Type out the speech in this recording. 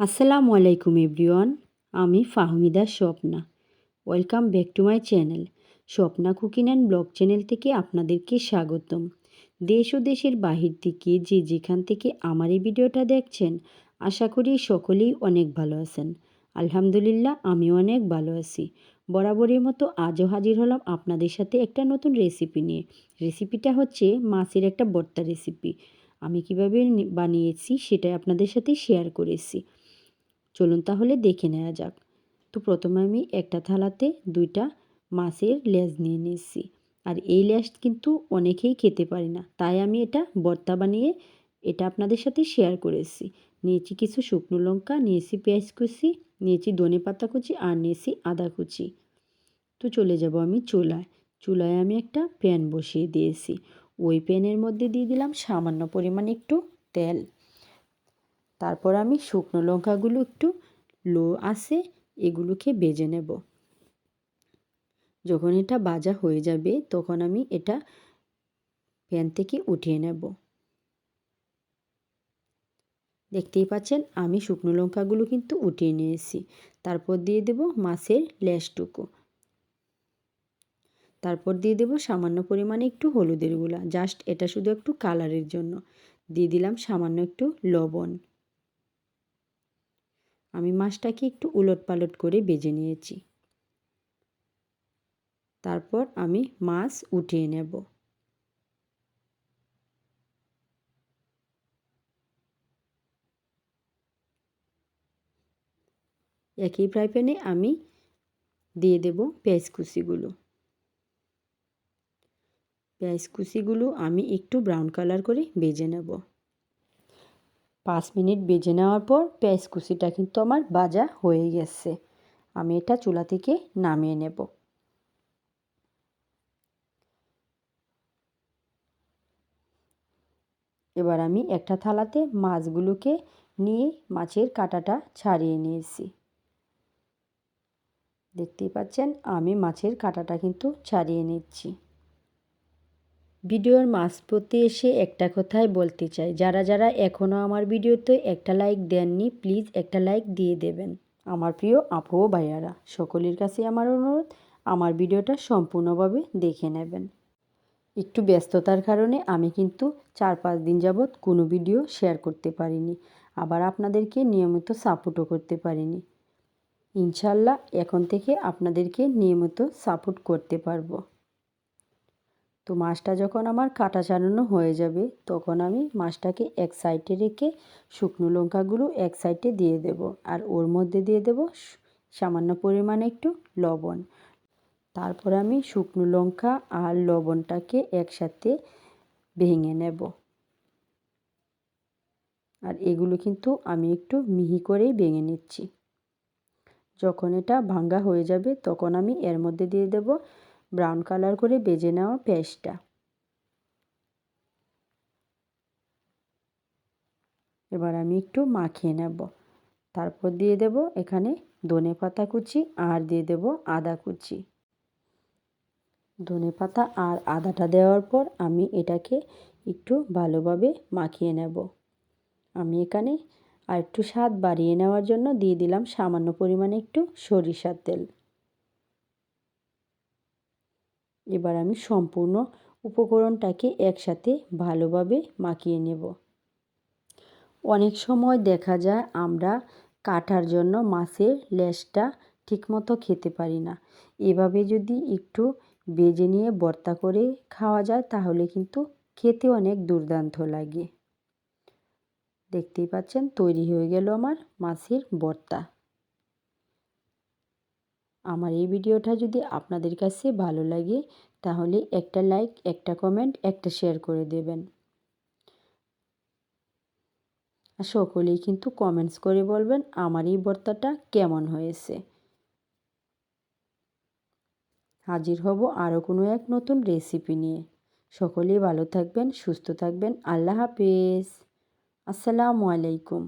আসসালামু আলাইকুম এভরিওয়ান, আমি Fahmida Swapna. Welcome back to my channel. Swapna cooking and blog channel থেকে আপনাদেরকে স্বাগতম। দেশ ও দেশের বাহির থেকে যে যেখান থেকে আমার এই ভিডিওটা দেখছেন, আশা করি সকলেই অনেক ভালো আছেন। আলহামদুলিল্লাহ, আমিও অনেক ভালো আছি। বরাবরের মতো আজও হাজির হলাম আপনাদের সাথে একটা নতুন রেসিপি নিয়ে। রেসিপিটা হচ্ছে মাছের একটা বর্তা রেসিপি। আমি কীভাবে বানিয়েছি সেটাই আপনাদের সাথে শেয়ার করেছি। চলুন তাহলে দেখে নেওয়া যাক। তো প্রথমে আমি একটা থালাতে দুইটা মাছের লেজ নিয়ে নিয়েছি। আর এই লেজ কিন্তু অনেকেই খেতে পারি না। তাই আমি এটা বর্তা বানিয়ে এটা আপনাদের সাথে শেয়ার করেছি। নিয়েছি কিছু শুকনো লঙ্কা, নিয়েছি পেঁয়াজ কুচি, নিয়েছি ধনে পাতা কুচি আর নিয়েছি আদা কুচি। তো চলে যাব আমি চুলায়। চুলায় আমি একটা প্যান বসিয়ে দিয়েছি। ওই প্যানের মধ্যে দিয়ে দিলাম সামান্য পরিমাণ একটু তেল। তারপর আমি শুকনো লঙ্কাগুলো একটু লো আসে এগুলোকে বেজে নেব। যখন এটা বাজা হয়ে যাবে, তখন আমি এটা প্যান থেকে উঠিয়ে নেব। দেখতেই পাচ্ছেন, আমি শুকনো লঙ্কাগুলো কিন্তু উঠিয়ে নিয়েছি। তারপর দিয়ে দেব মাছের লেসটুকু। তারপর দিয়ে দেব সামান্য পরিমাণে একটু হলুদের গুঁড়া, জাস্ট এটা শুধু একটু কালারের জন্য। দিয়ে দিলাম সামান্য একটু লবণ। আমি মাছটাকে একটু উলট পালট করে বেজে নিয়েছি। তারপর আমি মাছ উঠিয়ে নেব। একই ফ্রাই প্যানে আমি দিয়ে দেব পেঁয়াজ কুচিগুলো। পেঁয়াজ কুচিগুলো আমি একটু ব্রাউন কালার করে বেজে নেব। পাঁচ মিনিট বেজে নেওয়ার পর পেঁয়াজ কুচিটা কিন্তু আমার ভাজা হয়ে গেছে। আমি এটা চুলা থেকে নামিয়ে নেব। এবার আমি একটা থালাতে মাছগুলোকে নিয়ে মাছের কাঁটাটা ছাড়িয়ে নিয়েছি। দেখতেই পাচ্ছেন, আমি মাছের কাঁটাটা কিন্তু ছাড়িয়ে নিচ্ছি। ভিডিওর মাঝপথে এসে একটা কথাই বলতে চাই। যারা যারা এখনও আমার ভিডিওতে একটা লাইক দেননি, প্লিজ একটা লাইক দিয়ে দেবেন। আমার প্রিয় আপু ভাইয়ারা, সকলের কাছে আমার অনুরোধ, আমার ভিডিওটা সম্পূর্ণভাবে দেখে নেবেন। একটু ব্যস্ততার কারণে আমি কিন্তু চার পাঁচ দিন যাবৎ কোনো ভিডিও শেয়ার করতে পারিনি। আবার আপনাদেরকে নিয়মিত সাপোর্টও করতে পারিনি। ইনশাল্লাহ এখন থেকে আপনাদেরকে নিয়মিত সাপোর্ট করতে পারব। তো মাছটা যখন আমার কাটা চালানো হয়ে যাবে, তখন আমি মাছটাকে এক সাইডে রেখে শুকনো লঙ্কাগুলো এক সাইডে দিয়ে দেব। আর ওর মধ্যে দিয়ে দেব সামান্য পরিমাণে একটু লবণ। তারপর আমি শুকনো লঙ্কা আর লবণটাকে একসাথে ভেঙে নেব। আর এগুলো কিন্তু আমি একটু মিহি করেই ভেঙে নিচ্ছি। যখন এটা ভাঙ্গা হয়ে যাবে, তখন আমি এর মধ্যে দিয়ে দেব ব্রাউন কালার করে বেজে নেওয়া পেস্টটা। এবার আমি একটু মাখিয়ে নেব। তারপর দিয়ে দেব এখানে ধনে পাতা কুচি আর দিয়ে দেব আদা কুচি। ধনে পাতা আর আদাটা দেওয়ার পর আমি এটাকে একটু ভালোভাবে মাখিয়ে নেব। আমি এখানে আর একটু স্বাদ বাড়িয়ে নেওয়ার জন্য দিয়ে দিলাম সামান্য পরিমাণে একটু সরিষার তেল। এবার আমি সম্পূর্ণ উপকরণটাকে একসাথে ভালোভাবে মাখিয়ে নেব। অনেক সময় দেখা যায় আমরা কাটার জন্য মাছের লেজটা ঠিকমতো খেতে পারি না। এভাবে যদি একটু বেজে নিয়ে বর্তা করে খাওয়া যায় তাহলে কিন্তু খেতে অনেক দুর্দান্ত লাগে। দেখতেই পাচ্ছেন তৈরি হয়ে গেল আমার মাছের বর্তা। আমার এই ভিডিওটা যদি আপনাদের কাছে ভালো লাগে, তাহলে একটা লাইক একটা কমেন্ট একটা শেয়ার করে দেবেন। আর সকলেই কিন্তু কমেন্টস করে বলবেন আমার এই ভর্তাটা কেমন হয়েছে। হাজির হব আরও কোনো এক নতুন রেসিপি নিয়ে। সকলেই ভালো থাকবেন, সুস্থ থাকবেন। আল্লাহ হাফেজ। আসসালামু আলাইকুম।